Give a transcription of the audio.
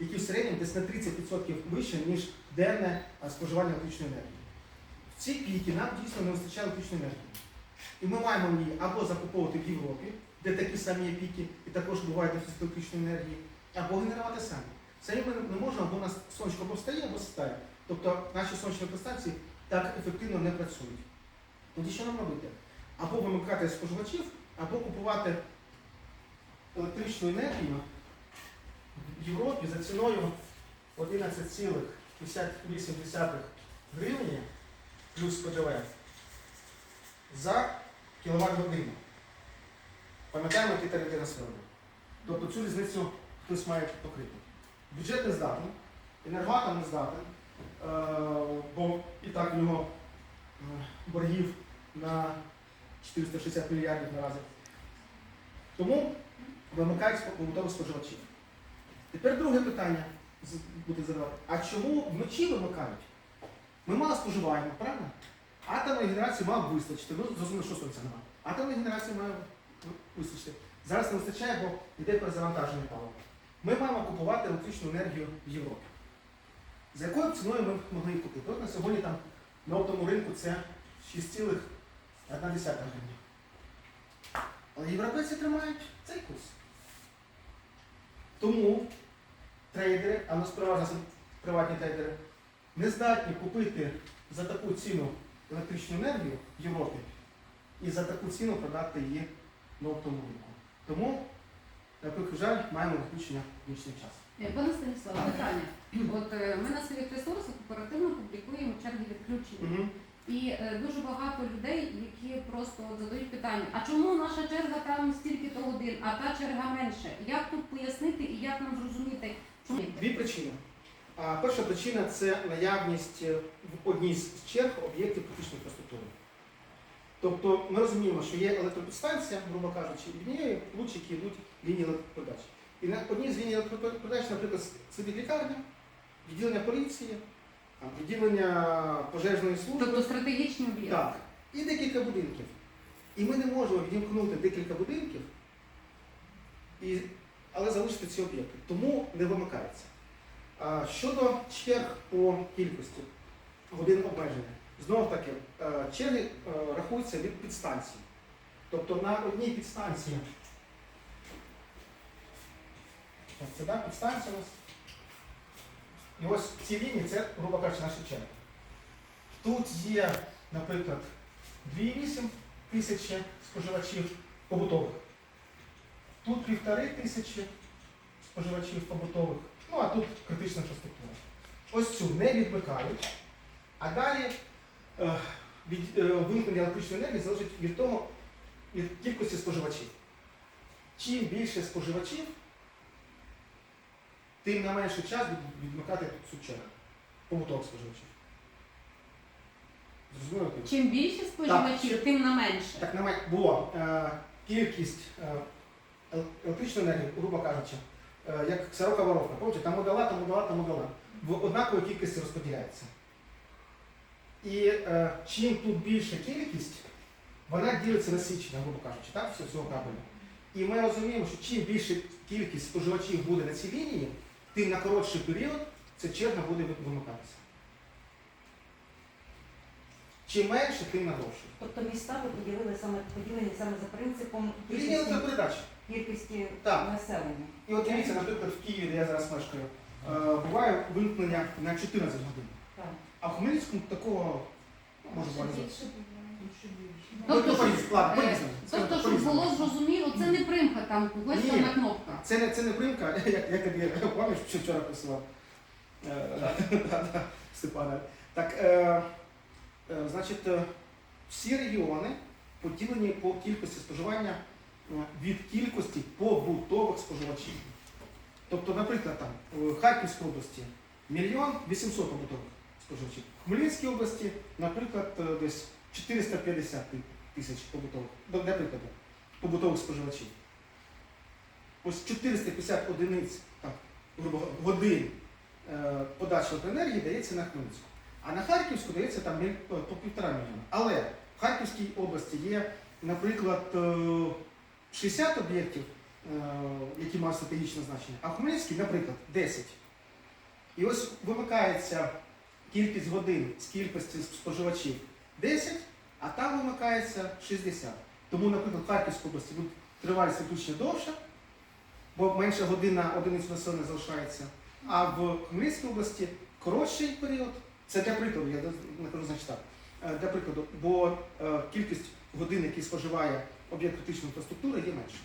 які в середньому десь на 30% вище, ніж денне споживання електричної енергії. В ці піки нам дійсно не вистачає електричної енергії. І ми маємо її або закуповувати в Європі, де такі самі піки, і також буває дефіцит електричної енергії, або генерувати самі. Самі ми не можемо, бо у нас сонечко або встає, або встає. Тобто наші сонячні електростанції так ефективно не працюють. Тоді що нам робити? Або вимикати споживачів, або купувати електричну енергію Європі за ціною 11,58 гривні плюс ПДВ за кіловат годину. Пам'ятаємо, які тарифи на сьогодні. Тобто цю різницю хтось має покрити. Бюджет не здатний, енергоатом не здатен, е, бо і так в нього е, боргів на 460 мільярдів наразі. Тому вимикають побутових споживачів. Тепер друге питання буде задавати. А чому вночі вимикають? Ми мало споживаємо, правильно? Атомної генерації мав вистачити. Ну, зрозуміло, що сонця немає. Атомної генерації має вистачити. Зараз не вистачає, бо йде перезавантаження палива. Ми маємо купувати електричну енергію в Європі. За якою ціною ми могли її купити? От на сьогодні там на оптовому ринку це 6,1 гривня. Але європейці тримають цей курс. Тому трейдери, а нас переважно приватні трейдери, не здатні купити за таку ціну електричну енергію в Європі і за таку ціну продати її на оптовому ринку. Тому, на прикладі жаль, маємо відключення в нічний час. Е, Пане Станіславе, питання. От е, ми на своїх ресурсах оперативно публікуємо черги відключення. Угу. І е, дуже багато людей, які просто от задають питання, а чому наша черга там стільки-то годин, а та черга менше? Як тут пояснити і як нам зрозуміти? Дві причини. Перша причина це наявність е, в одній з черг об'єктів критичної інфраструктури. Тобто ми розуміємо, що є електропідстанція, грубо кажучи, і в ній лучики йдуть лінії електропередач. І на одній з ліній електропередач, наприклад, сидить лікарня, відділення поліції, відділення пожежної служби. Тобто стратегічні об'єкти. Так. І декілька будинків. І ми не можемо відімкнути декілька будинків, і, але залишити ці об'єкти. Тому не вимикається. Щодо черг по кількості годин обмеження, знову таки, е, черги е, рахуються від підстанції. Тобто на одній підстанції. Ось це да, підстанція у нас. І ось ці лінії це, грубо кажучи, наші черги. Тут є, наприклад, 2,8 тисячі споживачів побутових. Тут півтори тисячі споживачів побутових. Ну а тут критична інфраструктура. Ось цю не відмикають. А далі е, від, е, вимкнення електричної енергії залежить від того, від кількості споживачів. Чим більше споживачів, тим на менший час відмикати цю чергу побутових споживачів. Зрозуміло? Чим більше споживачів, Так. тим на менше. Так немає, було е, кількість е, ел- електричної енергії, грубо кажучи, е, як сорока воровка. Пам'ятаєте, там удала, там удала, там удала. В однаковій кількості розподіляється. І е, чим тут більша кількість, вона ділиться на січення, грубо кажучи, так, всього цього кабелю. І ми розуміємо, що чим більша кількість споживачів буде на цій лінії, тим на коротший період ця черга буде вимикатися. Чим менше, тим на довше. Тобто міста ви поділили саме поділені саме за принципом Лінія електропередач. Кількості Так. населення. І от дивіться, наприклад, в Києві, де я зараз мешкаю, е, буває вимкнення на 14 годин. Так. А в Хмельницькому такого ну, може бути. Тобто, Ну, по-різному, Е. Тобто, щоб було зрозуміло, це не примха там, ось Ні. одна кнопка. Це не, це не примка, як, як тобі пам'ятаєш, що вчора присилав е, Степана. Так, е, е, значить, е, всі регіони поділені по кількості споживання е, від кількості побутових споживачів. Тобто, наприклад, там в Харківській області мільйон 800 побутових споживачів. В Хмельницькій області, наприклад, е, десь 450 тисяч побутових, для побутових споживачів. Ось 450 одиниць так, грубо годин е, подачі електроенергії дається на Хмельницьку. А на Харківську дається там по півтора мільйона. Але в Харківській області є, наприклад, е, 60 об'єктів, е, які мають стратегічне значення, а в Хмельницькій, наприклад, 10. І ось вимикається кількість годин з кількості споживачів 10, а там вимикається 60. Тому, наприклад, в Харківській області буде тривалість відключення довша, бо менше година одиниць населення залишається. А в Хмельницькій області коротший період. Це для прикладу, я не кажу значить так. Е, Для прикладу, бо е, кількість годин, які споживає об'єкт критичної інфраструктури, є меншим.